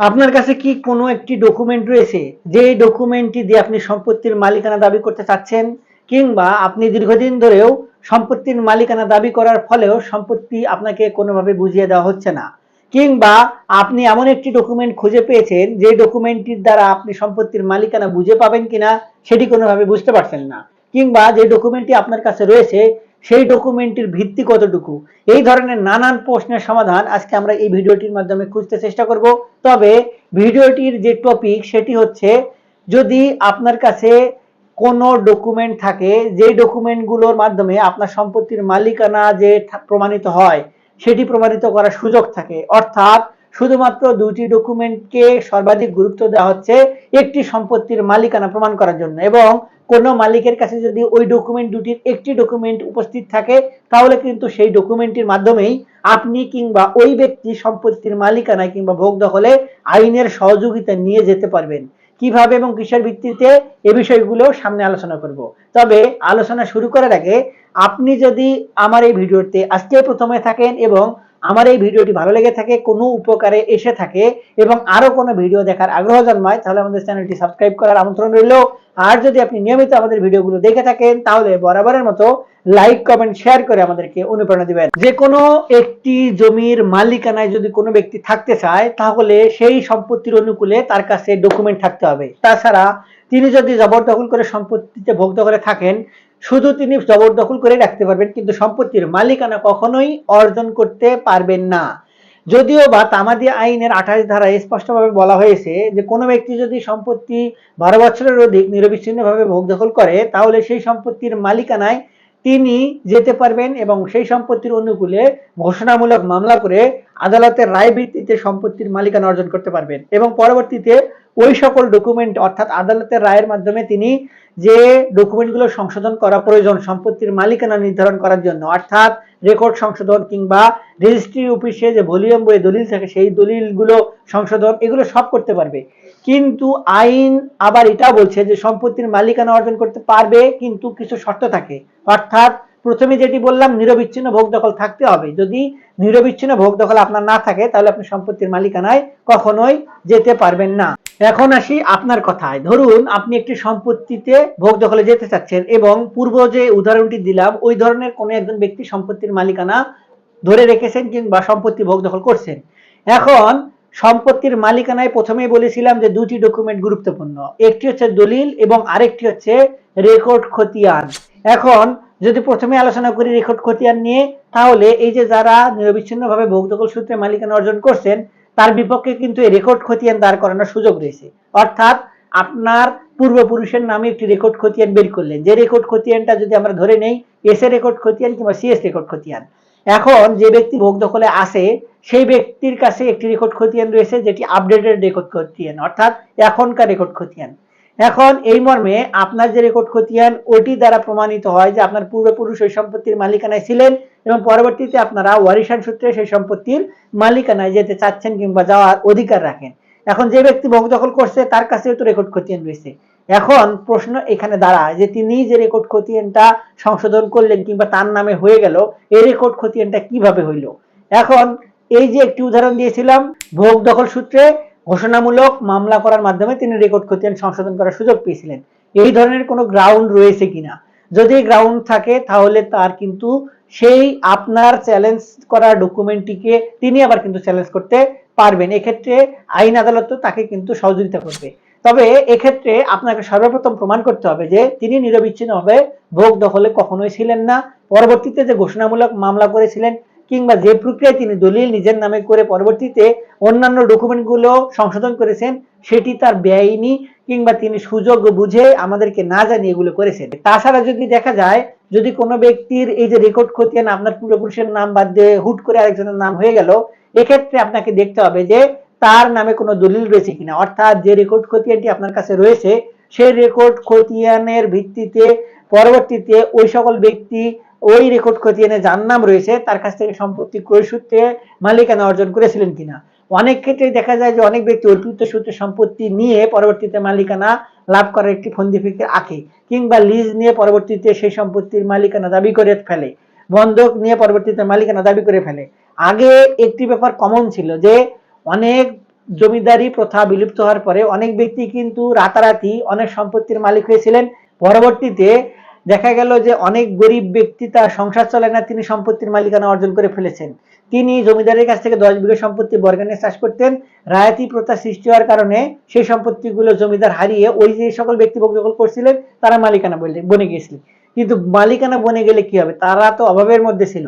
আপনার কাছে কি কোনো একটি ডকুমেন্ট রয়েছে? যে ডকুমেন্টটি দিয়ে আপনি সম্পত্তির মালিকানা দাবি করতে চাচ্ছেন, কিংবা আপনি দীর্ঘদিন ধরেও সম্পত্তির মালিকানা দাবি করার ফলেও সম্পত্তি আপনাকে কোনোভাবে বুঝিয়ে দেওয়া হচ্ছে না। কিংবা আপনি এমন একটি ডকুমেন্ট খুঁজে পেয়েছেন যে ডকুমেন্টটির দ্বারা আপনি সম্পত্তির মালিকানা বুঝে পাবেন কিনা, সেটি কোনোভাবে বুঝতে পারছেন না। কিংবা যে ডকুমেন্টটি আপনার কাছে রয়েছে সেই ডকুমেন্টের ভিত্তি কতটুকু? এই ধরনের নানান প্রশ্নের সমাধান আজকে আমরা এই ভিডিওটির মাধ্যমে খুঁজতে চেষ্টা করব। তবে ভিডিওটির যে টপিক সেটি হচ্ছে যদি আপনার কাছে কোনো ডকুমেন্ট থাকে যে ডকুমেন্টগুলোর মাধ্যমে আপনার সম্পত্তির মালিকানা যে প্রমাণিত হয়, সেটি প্রমাণিত করার সুযোগ থাকে, অর্থাৎ শুধুমাত্র দুটি ডকুমেন্টকে সর্বাধিক গুরুত্ব দেওয়া হচ্ছে একটি সম্পত্তির মালিকানা প্রমাণ করার জন্য। এবং কোনো মালিকের কাছে যদি ওই ডকুমেন্ট দুটির একটি ডকুমেন্ট উপস্থিত থাকে, তাহলে কিন্তু সেই ডকুমেন্টের মাধ্যমেই আপনি কিংবা ওই ব্যক্তি সম্পত্তির মালিকানায় কিংবা ভোগ দখলে আইনের সহযোগিতা নিয়ে যেতে পারবেন। কীভাবে এবং কিসের ভিত্তিতে এ বিষয়গুলো সামনে আলোচনা করব। তবে আলোচনা শুরু করার আগে আপনি যদি আমার এই ভিডিওতে আজকে প্রথমে থাকেন এবং আমার এই ভিডিওটি ভালো লেগে থাকে, কোনো উপকারে এসে থাকে এবং আরও কোনো ভিডিও দেখার আগ্রহ জন্মায়, তাহলে আমাদের চ্যানেলটি সাবস্ক্রাইব করার আমন্ত্রণ রইল। আর যদি আপনি নিয়মিত আমাদের ভিডিওগুলো দেখে থাকেন, তাহলে বরাবরের মতো লাইক, কমেন্ট, শেয়ার করে আমাদেরকে অনুপ্রেরণা দিবেন। যে কোনো একটি জমির মালিকানায় যদি কোনো ব্যক্তি থাকতে চায়, তাহলে সেই সম্পত্তির অনুকূলে তার কাছে ডকুমেন্ট থাকতে হবে। তাছাড়া তিনি যদি জবরদখল করে সম্পত্তিতে ভোগ করে থাকেন শুধু তিনি জবরদখল করে রাখতে পারবেন, কিন্তু সম্পত্তির মালিকানা কখনোই অর্জন করতে পারবেন না। যদিও বা তামাদি আইনের আঠাশ ধারায় স্পষ্টভাবে বলা হয়েছে যে, কোনো ব্যক্তি যদি সম্পত্তি বারো বছরের অধিক নিরবিচ্ছিন্নভাবে ভোগ দখল করে, তাহলে সেই সম্পত্তির মালিকানায় তিনি যেতে পারবেন এবং সেই সম্পত্তির অনুকূলে ঘোষণামূলক মামলা করে আদালতের রায় ভিত্তিতে সম্পত্তির মালিকানা অর্জন করতে পারবেন। এবং পরবর্তীতে ওই সকল ডকুমেন্ট অর্থাৎ আদালতের রায়ের মাধ্যমে তিনি যে ডকুমেন্টগুলো সংশোধন করা প্রয়োজন, সম্পত্তির মালিকানা নির্ধারণ করার জন্য, অর্থাৎ রেকর্ড সংশোধন কিংবা রেজিস্ট্রি অফিসে যে ভলিউম বইয়ে দলিল থাকে, সেই দলিলগুলো সংশোধন, এগুলো সব করতে পারবে। কিন্তু আইন আবার এটা বলছে যে সম্পত্তির মালিকানা অর্জন করতে পারবে, কিন্তু কিছু শর্ত থাকে। অর্থাৎ প্রথমে যেটি বললাম, নিরবিচ্ছিন্ন ভোগ দখল থাকতে হবে। যদি নিরবিচ্ছিন্ন ভোগ দখল আপনার না থাকে, তাহলে আপনি সম্পত্তির মালিকানায় কখনোই যেতে পারবেন না। এখন আসি আপনার কথায়। ধরুন, আপনি একটি সম্পত্তিতে ভোগ দখলে যেতে চাচ্ছেন এবং পূর্ব যে উদাহরণটি দিলাম, ওই ধরনের কোনো একজন ব্যক্তি সম্পত্তির মালিকানা ধরে রেখেছেন কিংবা সম্পত্তি ভোগ দখল করছেন। এখন সম্পত্তির মালিকানায় প্রথমেই বলেছিলাম যে দুটি ডকুমেন্ট গুরুত্বপূর্ণ। একটি হচ্ছে দলিল এবং আরেকটি হচ্ছে রেকর্ড খতিয়ান। এখন যদি প্রথমে আলোচনা করি রেকর্ড খতিয়ান নিয়ে, তাহলে এই যে যারা নিরবিচ্ছিন্নভাবে ভোগ দখল সূত্রে মালিকানা অর্জন করছেন, তার বিপক্ষে কিন্তু এই রেকর্ড খতিয়ান দাঁড় করানোর সুযোগ রয়েছে। অর্থাৎ আপনার পূর্বপুরুষের নামে একটি রেকর্ড খতিয়ান বের করলেন। যে রেকর্ড খতিয়ানটা যদি আমরা ধরে নেই, এস এ রেকর্ড খতিয়ান কিংবা সিএস রেকর্ড খতিয়ান। এখন যে ব্যক্তি ভোগ দখলে আসে সেই ব্যক্তির কাছে একটি রেকর্ড খতিয়ান রয়েছে, যেটি আপডেটেড রেকর্ড খতিয়ান, অর্থাৎ এখনকার রেকর্ড খতিয়ান। এখন এই মর্মে আপনার যে রেকর্ড খতিয়ান, ওটি দ্বারা প্রমাণিত হয় যে আপনার পূর্বপুরুষ ওই সম্পত্তির মালিকানায় ছিলেন এবং পরবর্তীতে আপনারা ওয়ারিশান সূত্রে সেই সম্পত্তির মালিকানায় যেতে চাচ্ছেন কিংবা যাওয়ার অধিকার রাখেন। এখন যে ব্যক্তি ভোগ দখল করছে, তার কাছেও তো রেকর্ড খতিয়ান রয়েছে। এখন প্রশ্ন এখানে দাঁড়ায় যে তিনি যে রেকর্ড খতিয়ানটা সংশোধন করলেন কিংবা তার নামে হয়ে গেল, এই রেকর্ড খতিয়ানটা কীভাবে হইল? এখন এই যে একটি উদাহরণ দিয়েছিলাম, ভোগ দখল সূত্রে ঘোষণামূলক মামলা করার মাধ্যমে তিনি রেকর্ড খতিয়ান সংশোধন করার সুযোগ পেয়েছিলেন। এই ধরনের কোনো গ্রাউন্ড রয়েছে কিনা? যদি গ্রাউন্ড থাকে, তাহলে তার কিন্তু সেই আপনার চ্যালেঞ্জ করা ডকুমেন্টটিকে তিনি আবার কিন্তু চ্যালেঞ্জ করতে পারবেন। এক্ষেত্রে আইন আদালত তাকে কিন্তু সহযোগিতা করবে। তবে এক্ষেত্রে আপনাকে সর্বপ্রথম প্রমাণ করতে হবে যে তিনি নিরবিচ্ছিন্নভাবে ভোগ দখলে কখনোই ছিলেন না। পরবর্তীতে যে ঘোষণামূলক মামলা করেছিলেন কিংবা যে প্রক্রিয়ায় তিনি দলিল নিজের নামে করে পরবর্তীতে অন্যান্য ডকুমেন্টগুলো সংশোধন করেছেন, সেটি তার বেআইনি কিংবা তিনি সুযোগ বুঝে আমাদেরকে না জানিয়ে এগুলো করেছেন। তাছাড়া যদি দেখা যায়, যদি কোনো ব্যক্তির এই যে রেকর্ড খতিয়ান আপনার পূর্বপুরুষের নাম বাদ দিয়ে হুট করে আরেকজনের নাম হয়ে গেল, এক্ষেত্রে আপনাকে দেখতে হবে যে তার নামে কোনো দলিল রয়েছে কিনা। অর্থাৎ যে রেকর্ড খতিয়ানটি আপনার কাছে রয়েছে, সেই রেকর্ড খতিয়ানের ভিত্তিতে পরবর্তীতে ওই সকল ব্যক্তি ওই রেকর্ড খতিয়ানে যার নাম রয়েছে, তার কাছ থেকে সম্পত্তি ক্রয় সূত্রে মালিকানা অর্জন করেছিলেন কিনা? অনেক ক্ষেত্রে দেখা যায় যে অনেক ব্যক্তি অর্পিত সূত্রে সম্পত্তি নিয়ে পরবর্তীতে মালিকানা লাভ করার একটি ফন্দি ফিকে আঁকে কিংবা লিজ নিয়ে পরবর্তীতে সেই সম্পত্তির মালিকানা দাবি করে ফেলে, বন্ধক নিয়ে পরবর্তীতে মালিকানা দাবি করে ফেলে। আগে একটি ব্যাপার কমন ছিল যে অনেক জমিদারি প্রথা বিলুপ্ত হওয়ার পরে অনেক ব্যক্তি কিন্তু রাতারাতি অনেক সম্পত্তির মালিক হয়েছিলেন। পরবর্তীতে দেখা গেল যে অনেক গরিব ব্যক্তি তার সংসার চলে না, তিনি সম্পত্তির মালিকানা অর্জন করে ফেলেছেন। তিনি জমিদারের কাছ থেকে দশ বিঘা সম্পত্তি বর্গানে চাষ করতেন। রায়াতি প্রথা সৃষ্টি হওয়ার কারণে সেই সম্পত্তিগুলো জমিদার হারিয়ে ওই যে সকল ব্যক্তি বক্তব্য করছিলেন, তারা মালিকানা বলে বনে গিয়েছিলেন কিন্তু মালিকানা বনে গেলে কি হবে? তারা তো অভাবের মধ্যে ছিল।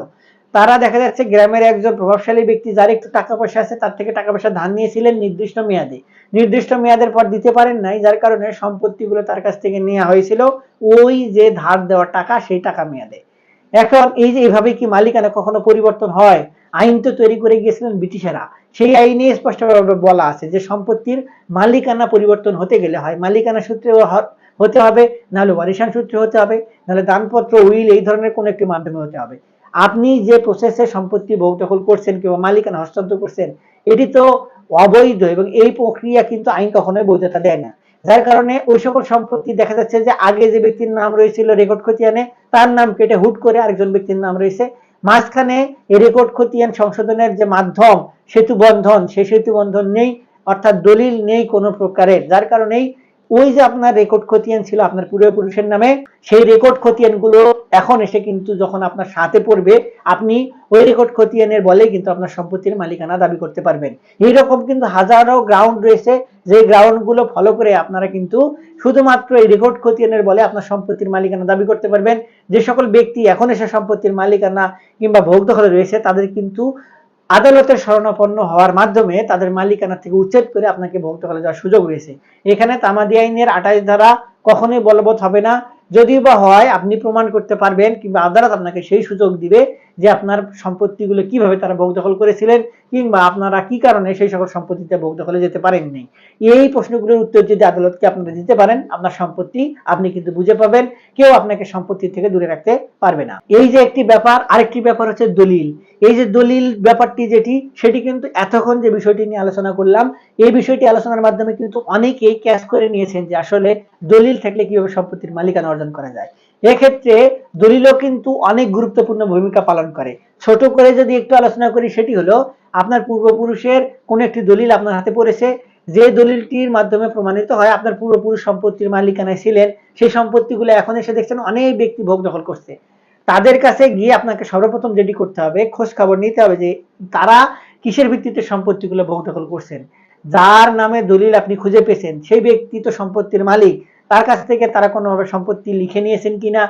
তারা দেখা যাচ্ছে গ্রামের একজন প্রভাবশালী ব্যক্তি যার একটু টাকা পয়সা আছে, তার থেকে টাকা পয়সা ধার নিয়েছিলেন নির্দিষ্ট মেয়াদে। নির্দিষ্ট মেয়াদের পর দিতে পারেন নাই, যার কারণে সম্পত্তিগুলো তার কাছ থেকে নেওয়া হয়েছিল ওই যে ধার দেওয়া টাকা, সেই টাকা মেয়াদে। এখন এই যে এইভাবে কি মালিকানা কখনো পরিবর্তন হয়? আইন তো তৈরি করে গিয়েছিলেন ব্রিটিশেরা। সেই আইনে স্পষ্টভাবে বলা আছে যে সম্পত্তির মালিকানা পরিবর্তন হতে গেলে হয়। মালিকানা সূত্রে হতে হবে, নাহলে ওয়ারিশান সূত্রে হতে হবে, নাহলে দানপত্র, উইল এই ধরনের কোনো একটি মাধ্যমে হতে হবে। আপনি যে প্রসেসে সম্পত্তি ভোগ দখল করছেন কিংবা মালিকানা হস্তান্তর করছেন, এটি তো অবৈধ এবং এই প্রক্রিয়া কিন্তু আইন কখনোই বৈধতা দেয় না। যার কারণে ওই সকল সম্পত্তি দেখা যাচ্ছে যে আগে যে ব্যক্তির নাম রয়েছিল রেকর্ড খতিয়ানে, তার নাম কেটে হুট করে আরেকজন ব্যক্তির নাম রয়েছে। মাঝখানে রেকর্ড খতিয়ান সংশোধনের যে মাধ্যম, সেতু বন্ধন সেই সেতু বন্ধন নেই, অর্থাৎ দলিল নেই কোনো প্রকারের, যার কারণেই ওই যে আপনার রেকর্ড খতিয়ান ছিল আপনার পূর্বপুরুষের নামে, সেই রেকর্ড খতিয়ানগুলো এখন এসে কিন্তু যখন আপনার সাথে পড়বে, আপনি ওই রেকর্ড খতিয়ানের বলে কিন্তু আপনার সম্পত্তির মালিকানা দাবি করতে পারবেন। এইরকম কিন্তু হাজারো গ্রাউন্ড রয়েছে, যে গ্রাউন্ডগুলো ফলো করে আপনারা কিন্তু শুধুমাত্র এই রেকর্ড খতিয়ানের বলে আপনার সম্পত্তির মালিকানা দাবি করতে পারবেন। যে সকল ব্যক্তি এখন এসে সম্পত্তির মালিকানা কিংবা ভোগ দখলে রয়েছে, তাদের কিন্তু আদালতের শরণাপন্ন হওয়ার মাধ্যমে তাদের মালিকানা থেকে উচ্ছেদ করে আপনাকে ভোগ দখলে যাওয়ার সুযোগ রয়েছে। এখানে তামাদি আইনের আঠাশ ধারা কখনোই বলবৎ হবে না। যদিও বা হয়, আপনি প্রমাণ করতে পারবেন কিংবা আদালত আপনাকে সেই সুযোগ দিবে যে আপনার সম্পত্তিগুলো কীভাবে তারা ভোগ দখল করেছিলেন কিংবা আপনারা কি কারণে সেই সকল সম্পত্তিতে ভোগ দখলে যেতে পারেননি? এই প্রশ্নগুলোর উত্তর যদি আদালতকে আপনারা দিতে পারেন, আপনার সম্পত্তি আপনি কিন্তু বুঝে পাবেন, কেউ আপনাকে সম্পত্তি থেকে দূরে রাখতে পারবে না। এই যে একটি ব্যাপার, আরেকটি ব্যাপার হচ্ছে দলিল। এই যে দলিল ব্যাপারটি যেটি, সেটি কিন্তু এতক্ষণ যে বিষয়টি নিয়ে আলোচনা করলাম, এই বিষয়টি আলোচনার মাধ্যমে কিন্তু অনেকেই ক্যাচ করে নিয়েছেন যে আসলে দলিল থাকলে কীভাবে সম্পত্তির মালিকানা অর্জন করা যায়। এক্ষেত্রে দলিলও কিন্তু অনেক গুরুত্বপূর্ণ ভূমিকা পালন করে। ছোট করে যদি একটু আলোচনা করি, সেটি হলো আপনার পূর্বপুরুষের কোন একটি দলিল আপনার হাতে পড়েছে, যে দলিলটির মাধ্যমে প্রমাণিত হয় আপনার পূর্বপুরুষ সম্পত্তির মালিকানায় ছিলেন, সেই সম্পত্তিগুলো এখন এসে দেখছেন অনেক ব্যক্তি ভোগ দখল করছে। তাদের কাছে গিয়ে আপনাকে সর্বপ্রথম যেটি করতে হবে, খোঁজ খবর নিতে হবে যে তারা কিসের ভিত্তিতে সম্পত্তিগুলো ভোগ দখল করছেন। যার নামে দলিল আপনি খুঁজে পেয়েছেন, সেই ব্যক্তি তো সম্পত্তির মালিক, তার কাছ থেকে তারা কোনোভাবে সম্পত্তি লিখে নিয়েছেন কিনা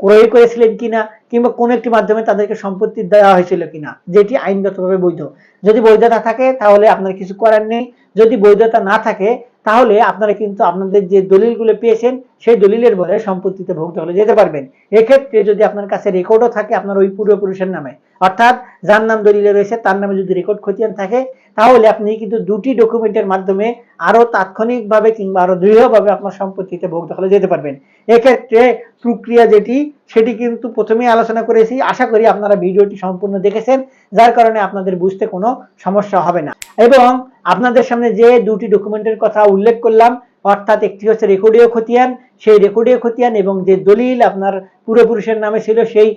ক্রয় করেছিলেন কিনা কিংবা কোনো একটি মাধ্যমে তাদেরকে সম্পত্তি দেওয়া হয়েছিল কিনা, যেটি আইনগতভাবে বৈধ। যদি বৈধতা থাকে, তাহলে আপনার কিছু করার নেই। যদি বৈধতা না থাকে, তাহলে আপনারা কিন্তু আপনাদের যে দলিলগুলো পেয়েছেন সেই দলিলের বলে সম্পত্তিতে ভোগ দখলে যেতে পারবেন। এক্ষেত্রে যদি আপনার কাছে রেকর্ডও থাকে আপনার ওই পূর্বপুরুষের নামে, অর্থাৎ যার নাম দলিলে রয়েছে তার নামে যদি রেকর্ড খতিয়ান থাকে, তাহলে আপনি কিন্তু দুটি ডকুমেন্টের মাধ্যমে আরও তাৎক্ষণিকভাবে কিংবা আরও দৃঢ়ভাবে আপনার সম্পত্তিতে ভোগ দখলে যেতে পারবেন। এক্ষেত্রে প্রক্রিয়া যেটি, সেটি কিন্তু প্রথমেই আলোচনা করেছি। আশা করি আপনারা ভিডিওটি সম্পূর্ণ দেখেছেন, যার কারণে আপনাদের বুঝতে কোনো সমস্যা হবে না। এবং আপনাদের সামনে যে দুটি ডকুমেন্টের কথা উল্লেখ করলাম অর্থাৎ একটি হচ্ছে রেকর্ডীয় খতিয়ান, সেই রেকর্ডীয় খতিয়ান এবং যে দলিল আপনার পূর্বপুরুষের নামে ছিল সেই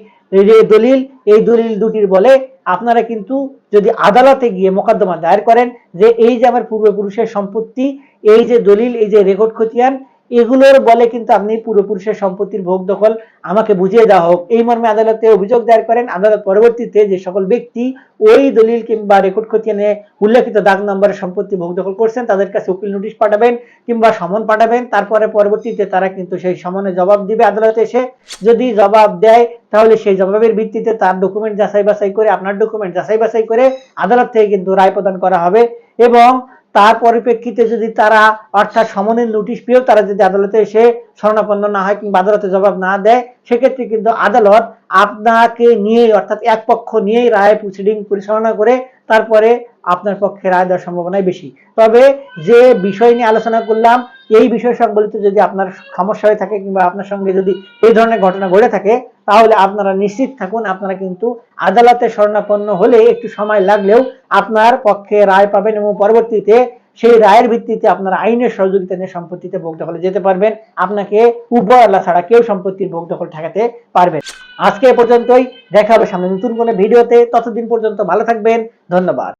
দলিল, এই দলিল দুটির বলে আপনারা কিন্তু যদি আদালতে গিয়ে মোকদ্দমা দায়ের করেন যে এই যে আমার পূর্বপুরুষের সম্পত্তি, এই যে দলিল, এই যে রেকর্ড খতিয়ান এগুলোর বলে কিন্তু আপনি পূর্বপুরুষের সম্পত্তির ভোগ দখল আমাকে বুঝিয়ে দেওয়া হোক। এই মর্মে আদালতে অভিযোগ দায়ের করেন। আদালত পরবর্তীতে যে সকল ব্যক্তি ওই দলিল কিংবা রেকর্ড খতিয়ানে উল্লেখিত দাগ নম্বরের সম্পত্তি ভোগ দখল করছেন, তাদের কাছে উকিল নোটিশ পাঠাবেন কিংবা সমন পাঠাবেন। তারপরে পরবর্তীতে তারা কিন্তু সেই সমনে জবাব দিবে আদালতে এসে। যদি জবাব দেয়, তাহলে সেই জবাবের ভিত্তিতে তার ডকুমেন্ট যাচাই বাছাই করে, আপনার ডকুমেন্ট যাচাই বাছাই করে আদালত থেকে কিন্তু রায় প্রদান করা হবে এবং তার পরিপ্রেক্ষিতে যদি তারা অর্থাৎ সমনের নোটিশ পেয়েও তারা যদি আদালতে এসে শরণাপন্ন না হয় কিংবা আদালতে জবাব না দেয়, সেক্ষেত্রে কিন্তু আদালত আপনাকে নিয়ে অর্থাৎ এক পক্ষ নিয়েই রায় প্রসিডিং পরিচালনা করে তারপরে আপনার পক্ষে রায় দেওয়ার সম্ভাবনাই বেশি। তবে যে বিষয় নিয়ে আলোচনা করলাম, এই বিষয় সংবলিত যদি আপনার সমস্যা হয়ে থাকে কিংবা আপনার সঙ্গে যদি এই ধরনের ঘটনা ঘটে থাকে তাহলে আপনারা নিশ্চিত থাকুন, আপনারা কিন্তু আদালতে শরণাপন্ন হলে একটু সময় লাগলেও আপনার পক্ষে রায় পাবেন এবং পরবর্তীতে সেই রায়ের ভিত্তিতে আপনার আইনের সহযোগিতা নিয়ে সম্পত্তিতে ভোগ দখলে যেতে পারবেন। আপনাকে উপরওয়ালা ছাড়া কেউ সম্পত্তির ভোগ দখল ঠেকাতে পারবেন আজকে এ পর্যন্তই। দেখা হবে সামনে নতুন কোনো ভিডিওতে। ততদিন পর্যন্ত ভালো থাকবেন। ধন্যবাদ।